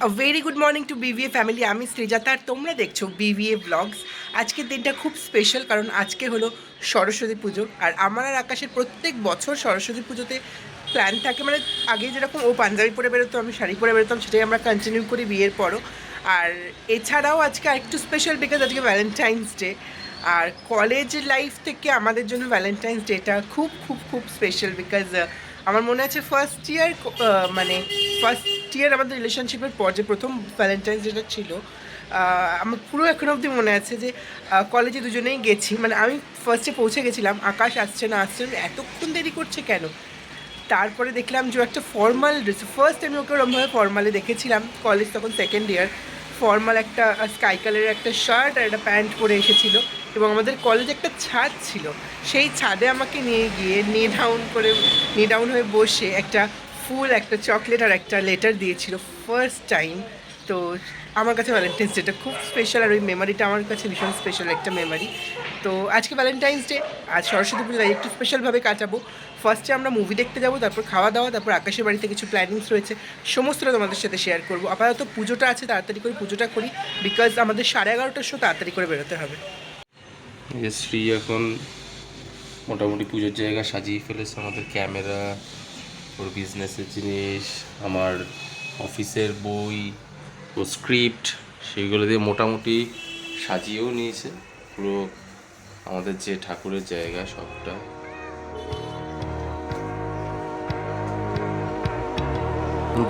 Very good morning to BVA family আমি শ্রীজাতা আর তোমরা দেখছ বিভিএ ব্লগস আজকের দিনটা খুব স্পেশাল কারণ আজকে হলো সরস্বতী পুজো। আর আমার আর আকাশের প্রত্যেক বছর সরস্বতী পুজোতে প্ল্যান থাকে। মানে আগে যেরকম ও পাঞ্জাবি পরে বেরোতো, আমি শাড়ি পরে বেরোতাম, সেটাই আমরা কন্টিনিউ করি বিয়ের পরও। আর এছাড়াও আজকে আরেকটু স্পেশাল বিকজ আজকে ভ্যালেন্টাইন্স ডে আর কলেজ লাইফ থেকে আমাদের জন্য ভ্যালেন্টাইন্স ডেটা খুব খুব খুব স্পেশাল বিকজ আমার মনে আছে ফার্স্ট ইয়ার মানে ফার্স্ট ইয়ার আমাদের রিলেশনশিপের পর যে প্রথম ভ্যালেন্টাইন্স ডেটা ছিল আমার পুরো এখন অবধি মনে আছে যে কলেজে দুজনেই গেছি। মানে আমি ফার্স্টে পৌঁছে গেছিলাম, আকাশ আসছে না আসছে এতক্ষণ দেরি করছে কেন? তারপরে দেখলাম যে একটা ফর্মাল ড্রেস ফার্স্ট আমি ওকে ওরমভাবে ফর্মালে দেখেছিলাম কলেজ তখন সেকেন্ড ইয়ার ফর্মাল একটা স্কাই কালারের একটা শার্ট আর একটা প্যান্ট পরে এসেছিল। এবং আমাদের কলেজে একটা ছাদ ছিল। সেই ছাদে আমাকে নিয়ে গিয়ে নি ডাউন করে নি ডাউন হয়ে বসে একটা ফুল, একটা চকলেট আর একটা লেটার দিয়েছিল ফার্স্ট টাইম তো আমার কাছে ভ্যালেন্টাইন্স ডেটা খুব স্পেশাল আর ওই মেমারিটা আমার কাছে ভীষণ স্পেশাল একটা মেমারি তো আজকে ভ্যালেন্টাইন্স ডে আজ সরস্বতী পুজো একটু স্পেশালভাবে কাটাবো। ফার্স্টে আমরা মুভি দেখতে যাব, তারপর খাওয়া দাওয়া, তারপর আকাশের বাড়িতে কিছু প্ল্যানিংস রয়েছে। সমস্তটা তোমাদের সাথে শেয়ার করব। আপাতত পুজোটা আছে, তাড়াতাড়ি করে পুজোটা করি বিকজ আমাদের সাড়ে এগারোটার শো তাড়াতাড়ি করে বেরোতে হবে। যে শ্রী এখন মোটামুটি পুজোর জায়গা সাজিয়ে ফেলেছে। আমাদের ক্যামেরা, ওর বিজনেসের জিনিস, আমার অফিসের বই, ও স্ক্রিপ্ট সেইগুলো দিয়ে মোটামুটি সাজিয়েও নিয়েছে। পুরো আমাদের যে ঠাকুরের জায়গা সবটা।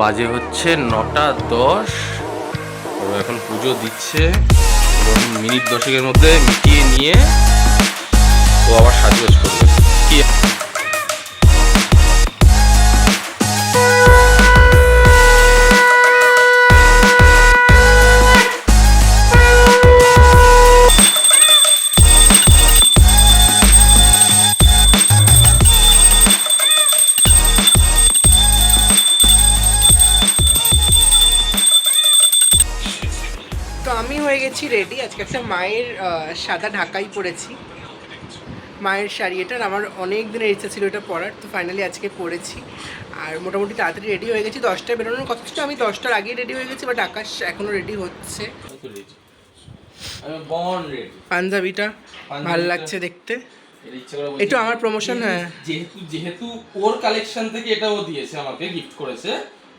বাজে হচ্ছে নটা দশ। এখন পুজো দিচ্ছে। মিনিট দশেকের মধ্যে মিটিয়ে নিয়ে ও আবার সাজগোজ করবে। রেডি। আজকে একটা মায়ের সাদা ঢাকাই পরেছি। মায়ের শাড়ি এটার আমার অনেক দিনের ইচ্ছা ছিল এটা পরার তো ফাইনালি আজকে পরেছি। আর মোটামুটি তাড়াতাড়ি রেডি হয়ে গেছি। দশটায় বেরোনোর কথা ছিল আমি দশটার আগেই রেডি হয়ে গেছি বাট আকাশ এখনও রেডি হচ্ছে। পাঞ্জাবিটা ভালো লাগছে দেখতে। একটু আমার প্রমোশন হ্যাঁ। যেহেতু যেহেতু ওর কালেকশন থেকে এটা ও দিয়েছে আমাকে গিফট করেছে।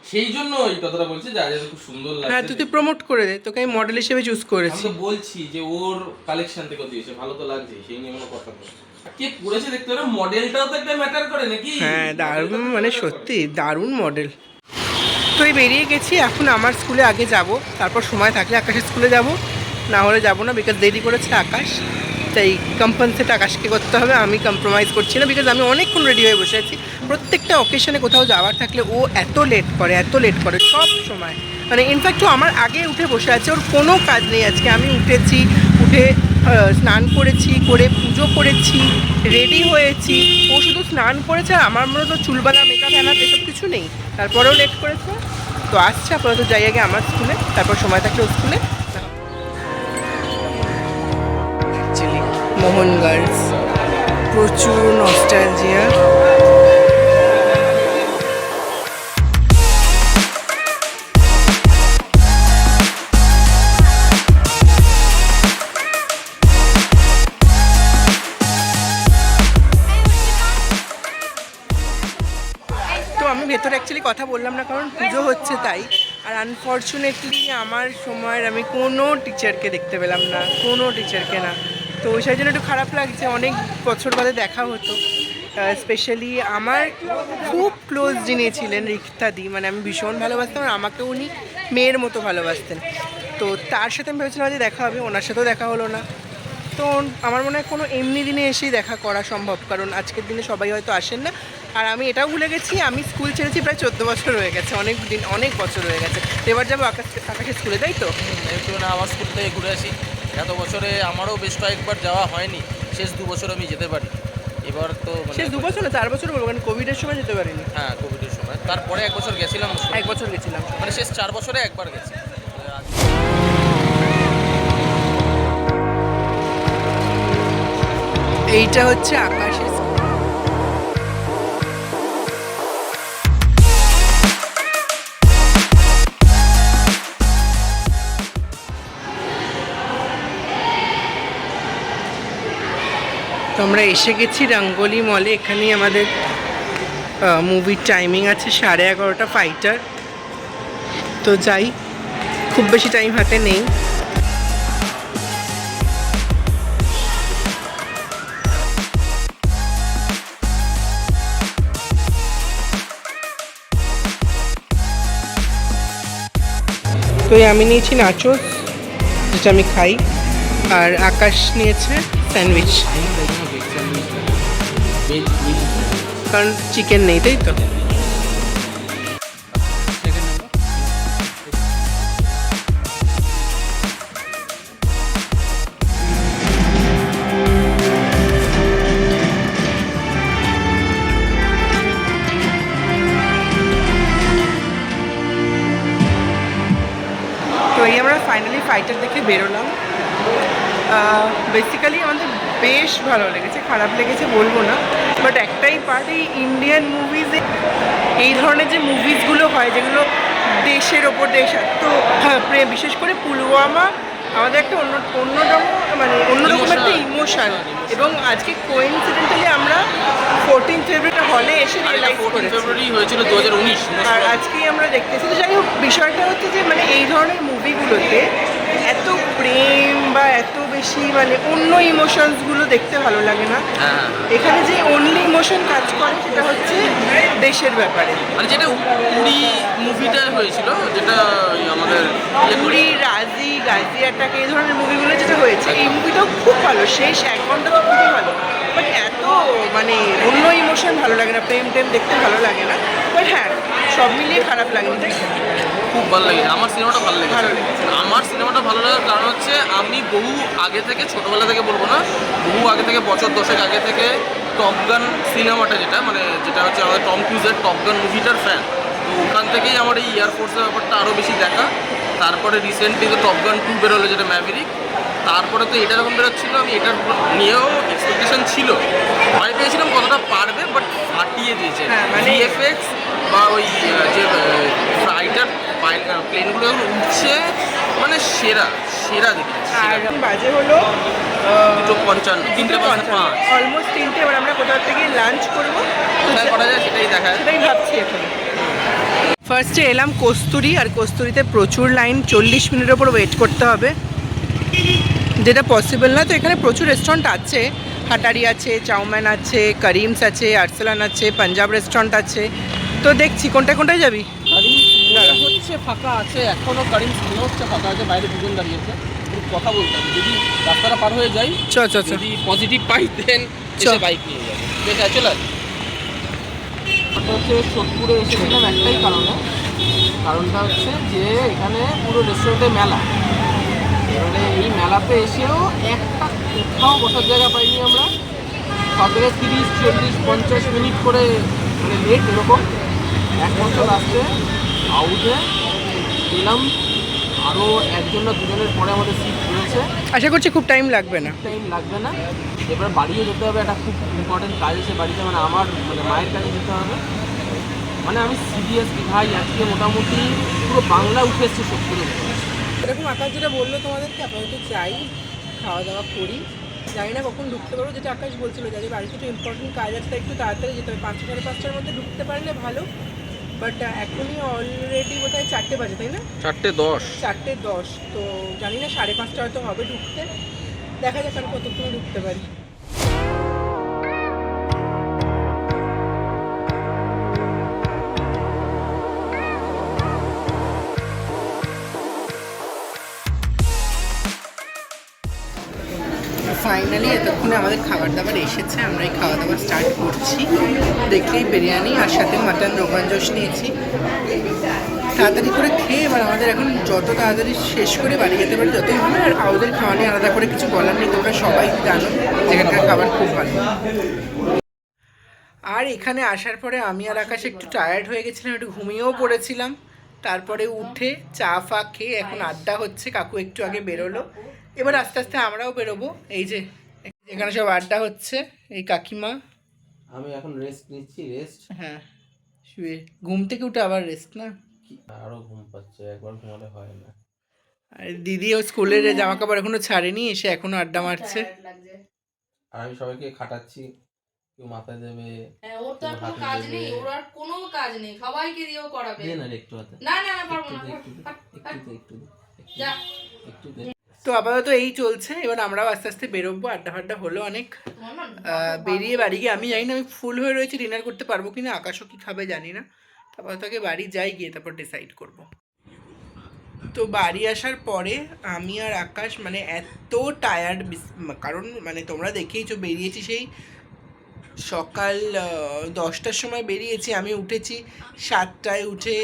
সেই জন্য এই কথাটা বলছি যা যা খুব সুন্দর হ্যাঁ তুই তুই প্রমোট করে দে তোকে আমি মডেল হিসেবে চুজ আমি করেছি তো বলছি যে ওর কালেকশন থেকে দিয়েছে ভালো তো লাগছে সেই নিয়ে কোনো কথা নেই। কে পড়েছে দেখতে মডেলটাও তো একটা ম্যাটার করে নাকি? হ্যাঁ দারুণ মানে সত্যি দারুণ মডেল তো এই বেরিয়ে গেছি এখন আমার স্কুলে আগে যাব তারপর সময় থাকলে আকাশের স্কুলে যাব। না হলে যাব না বিকজ দেরি করেছে আকাশ তাই কম্পানসেট আকাশকে করতে হবে আমি কম্প্রোমাইজ করছি না বিকজ আমি অনেকক্ষণ রেডি হয়ে বসে আছি। প্রত্যেকটা অকেশনে কোথাও যাওয়ার থাকলে ও এত লেট করে, এত লেট করে, সব সময়। মানে ইনফ্যাক্ট ও আমার আগে উঠে বসে আছে, ওর কোনো কাজ নেই আজকে। আমি উঠেছি, উঠে স্নান করেছি, করে পুজো করেছি রেডি হয়েছি। ও শুধু স্নান করেছে আর আমার মনে তো চুলবালা মেকআপ হ্যানাপ এসব কিছু নেই। তারপরেও লেট করেছে। তো আসছে আপাতত যাই আগে আমার স্কুলে তারপর সময় থাকলে ও স্কুলে মোহন গার্লস প্রচুর নস্টালজিয়া আমি ভেতরে অ্যাকচুয়ালি কথা বললাম না, কারণ পুজো হচ্ছে তাই। আর আনফর্চুনেটলি আমার সময়ের আমি কোনো টিচারকে দেখতে পেলাম না, কোনো টিচারকে না। তো সেই জন্য একটু খারাপ লাগছে, অনেক বছর বাদে দেখা হতো। স্পেশালি আমার খুব ক্লোজ যিনি ছিলেন রিক্তাদি মানে আমি ভীষণ ভালোবাসতাম আর আমাকে উনি মেয়ের মতো ভালোবাসতেন। তো তার সাথে আমি ভেবেছিলাম যে দেখা হবে, ওনার সাথেও দেখা হলো না। তো আমার মনে হয় কোনো এমনি দিনে এসেই দেখা করা সম্ভব কারণ আজকের দিনে সবাই হয়তো আসেন না। আর আমি এটাও ভুলে গেছি আমি স্কুল ছেড়েছি প্রায় চোদ্দ বছর হয়ে গেছে অনেক দিন অনেক বছর হয়ে গেছে। এবার যাব আকাশ আকাশের স্কুলে তাই তো? একটু না আমার স্কুল থেকে ঘুরে আসি। এত বছরে আমারও বেশ কয়েকবার যাওয়া হয়নি শেষ দু বছর আমি যেতে পারি। এবার তো শেষ দু বছর না চার বছর বলব কারণ কোভিডের সময় যেতে পারিনি। হ্যাঁ কোভিডের সময়। তারপরে এক বছর গেছিলাম এক বছর গেছিলাম। মানে শেষ চার বছরে একবার গেছি। এইটা হচ্ছে আকাশের আমরা এসে গেছি রঙ্গোলি মলে এখানেই আমাদের মুভির টাইমিং আছে সাড়ে এগারোটা ফাইটার তো যাই, খুব বেশি টাইম হাতে নেই। তো আমি নিয়েছি নাচোস যেটা আমি খাই। আর আকাশ নিয়েছে স্যান্ডউইচ। কারণ চিকেন নেই তাই তো তো? ফাইটার দেখে বেরোলাম। বেসিক্যালি আমাদের বেশ ভালো লেগেছে খারাপ লেগেছে বলব না বাট একটাই পার্ট এই ইন্ডিয়ান মুভিজে এই ধরনের যে মুভিজগুলো হয় যেগুলো দেশের ওপর দেশ তো হ্যাঁ, বিশেষ করে পুলওয়ামা আমাদের একটা অন্য অন্যতম মানে অন্যরকম একটা ইমোশন এবং আজকে কোইন্সিডেন্টালি আমরা ফোরটিন ফেব্রুয়ারি হলে এসে রিয়েলাইজ করেছি। ফেব্রুয়ারি হয়েছিল দু হাজার উনিশ আর আজকেই আমরা দেখতেছি তো যাই হোক বিষয়টা হচ্ছে যে মানে এই ধরনের মুভিগুলোতে প্রেম বা এত বেশি মানে অন্য ইমোশনসগুলো দেখতে ভালো লাগে না। হ্যাঁ এখানে যে অনলি ইমোশন কাজ করে সেটা হচ্ছে দেশের ব্যাপারে। মানে যেটা উড়ি মুভিটা হয়েছিল যেটা আমাদের ইয়ে পুরী রাজি গাজি অ্যাটাক এই ধরনের মুভিগুলো যেটা হয়েছে এই মুভিটাও খুব ভালো। শেষ এক ঘণ্টা তো খুবই ভালো। বাট এত মানে অন্য ইমোশন ভালো লাগে না প্রেম টেম দেখতে ভালো লাগে না। বাট হ্যাঁ সব মিলিয়ে খারাপ লাগেনি খুব ভালো লাগে আমার সিনেমাটা ভালো লেগেছে। ভালো লেগেছে। আমার সিনেমাটা ভালো লাগার কারণ হচ্ছে আমি বহু আগে থেকে ছোটোবেলা থেকে বলব না বহু আগে থেকে বছর দশেক আগে থেকে টপ গান সিনেমাটা যেটা মানে যেটা হচ্ছে আমাদের টম ক্রুজের টপ গান মুভিটার ফ্যান। তো ওখান থেকেই আমার এই এয়ারফোর্সের ব্যাপারটা আরও বেশি দেখা। তারপরে রিসেন্টলি তো টপ গান টু বেরোলো যেটা ম্যাভেরিক তারপরে তো এটা যখন বেরোচ্ছিল আমি এটার নিয়েও এক্সপেকটেশন ছিল। ভয় পেয়েছিলাম কতটা পারবে বাট ফাটিয়ে দিয়েছে। হ্যাঁ, মানে- ভিএফএক্স বা ওই যে ফ্লাইটার প্লেনগুলো যখন উঠছে মানে সেরা সেরা দেখেছি আর বাজে হলো দুটো পঞ্চান্ন তিনটে পাঁচ। অলমোস্ট তিনটে এবার আমরা কোথাও থেকে লাঞ্চ করব। কোথায় করা যায় সেটাই দেখা সেটাই ভাবছি এখন। ফার্স্টে এলাম কস্তুরি আর কস্তুরিতে প্রচুর লাইন চল্লিশ মিনিটের ওপর ওয়েট করতে হবে। যেটা পসিবল না তো এখানে প্রচুর রেস্টুরেন্ট আছে। হাটারি আছে চাউম্যান আছে করিমস আছে আর্সেলান আছে পাঞ্জাব রেস্টুরেন্ট আছে। তো দেখছি কোনটা কোনটায় যাবি? হচ্ছে ফাঁকা আছে এখনও কারিম মনে হচ্ছে ফাঁকা আছে বাইরে দুজন দাঁড়িয়েছে কথা বলতে হবে যদি রাস্তাটা পার হয়ে যাই চ চ যদি পজিটিভ পাই দেন চ। এসে বাইক নিয়ে যাবে। বেশ আছে চলে ওটা হচ্ছে সোদপুরে এসেছিলাম একটাই কারণে। কারণটা হচ্ছে যে এখানে পুরো রেস্টুরেন্টে মেলা। এবারে এই মেলাতে এসেও একটা কোথাও বসার জায়গা পাইনি আমরা। জায়গায় তিরিশ চল্লিশ পঞ্চাশ মিনিট করে মানে লেট এরকম। একমাত্র লাস্টে আউটে এলাম। আরও একজন না দুজনের পরে আমাদের সিট রয়েছে আশা করছি খুব টাইম লাগবে না। টাইম লাগবে না। এবার বাড়িও যেতে হবে একটা খুব ইম্পর্টেন্ট কাজ আছে বাড়িতে মানে আমার মানে মায়ের কাছে যেতে হবে। মানে আমি সিরিয়াসলি ভাই আজকে মোটামুটি পুরো বাংলা উঠে এসছে সত্যি এরকম আকাশ যেটা বলল তোমাদেরকে আপাতত চাই খাওয়া দাওয়া করি। জানি না কখন ঢুকতে পারব যেটা আকাশ বলছিল যাদের বাড়িতে একটু ইম্পর্টেন্ট কাজ আছে একটু তাড়াতাড়ি যেতে হবে। পাঁচটা সাড়ে পাঁচটার মধ্যে ঢুকতে পারলে ভালো। বাট এখনই অলরেডি বোধহয় চারটে বাজে তাই না? চারটে দশ। চারটে দশ তো জানি না সাড়ে পাঁচটা হয়তো হবে ঢুকতে। দেখা যাক আমি কতক্ষণে ঢুকতে পারি। ফাইনালি এতক্ষণে আমাদের খাবার দাবার এসেছে আমরা এই খাওয়া দাওয়া স্টার্ট করছি। দেখলেই বিরিয়ানি আর সাথে মাটন রোগান জোশ নিয়েছি। তাড়াতাড়ি করে খেয়ে এবার আমাদের এখন যত তাড়াতাড়ি শেষ করে বাড়ি যেতে পারি যতই ভালো আর আমাদের খাওয়া নিয়ে আলাদা করে কিছু বলার নেই, তোমরা সবাই জানো যেখানকার খাবার খুব ভালো। আর এখানে আসার পরে আমি আর আকাশ একটু টায়ার্ড হয়ে গেছিলাম, একটু ঘুমিয়েও পড়েছিলাম। তারপরে উঠে চা ফা খেয়ে এখন আড্ডা হচ্ছে, কাকু একটু আগে বেরোলো। এবার আস্তে আস্তে আমরাও বেরোবো। এই যে এখানে সব আড্ডা হচ্ছে এই কাকিমা। আমি এখন রেস্ট নিচ্ছি রেস্ট হ্যাঁ শুয়ে। ঘুম থেকে উঠে আবার রেস্ট না? আরও ঘুম পাচ্ছে একবার ঘুমালে হয় না। আর ও স্কুলের জামা কাপড় এখনও ছাড়েনি এসে এখনও আড্ডা মারছে। আর আমি সবাইকে খাটাচ্ছি কেউ মাথায় দেবে হ্যাঁ, ওর তো আর কোনো কোনো কাজ নেই ওর আর কোনো কাজ নেই সবাইকে দিয়েও করাবে। দে না একটু হাতে। না না না পারব একটু না একটু একটু একটু যা। একটু দে। তো আপাতত এই চলছে এবার আমরাও আস্তে আস্তে বেরোবো আড্ডা ফাড্ডা হলো অনেক। বেরিয়ে বাড়ি গিয়ে আমি জানি না আমি ফুল হয়ে রয়েছি ডিনার করতে পারব কিনা আকাশও কী খাবে জানি না। তারপর তাকে বাড়ি যাই গিয়ে তারপর ডিসাইড করব। তো বাড়ি আসার পরে আমি আর আকাশ মানে এত টায়ার্ড কারণ মানে তোমরা দেখেইছো বেরিয়েছি সেই সকাল দশটার সময় বেরিয়েছি। আমি উঠেছি সাতটায় উঠে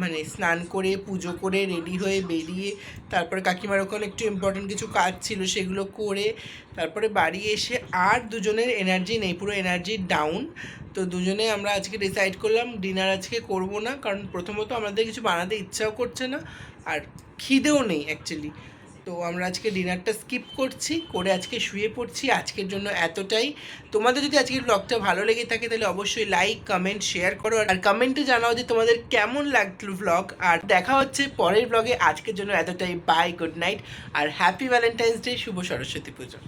মানে স্নান করে, পুজো করে রেডি হয়ে বেরিয়ে, তারপরে কাকিমার ওখানে একটু ইম্পর্টেন্ট কিছু কাজ ছিল সেগুলো করে, তারপরে বাড়ি এসে আর দুজনের এনার্জি নেই, পুরো এনার্জি ডাউন তো দুজনে আমরা আজকে ডিসাইড করলাম ডিনার আজকে করব না, কারণ প্রথমত আমাদের কিছু বানাতে ইচ্ছাও করছে না, আর খিদেও নেই অ্যাকচুয়ালি তো আমরা আজকে ডিনারটা স্কিপ করছি, করে আজকে শুয়ে পড়ছি আজকের জন্য এতটাই। তোমাদের যদি আজকের ব্লগটা ভালো লেগে থাকে তাহলে অবশ্যই লাইক কমেন্ট শেয়ার করো আর কমেন্টে জানাও যে তোমাদের কেমন লাগল ব্লগ আর দেখা হচ্ছে পরের ব্লগে আজকের জন্য এতটাই বাই গুড নাইট আর হ্যাপি ভ্যালেন্টাইন্স ডে শুভ সরস্বতী পুজো।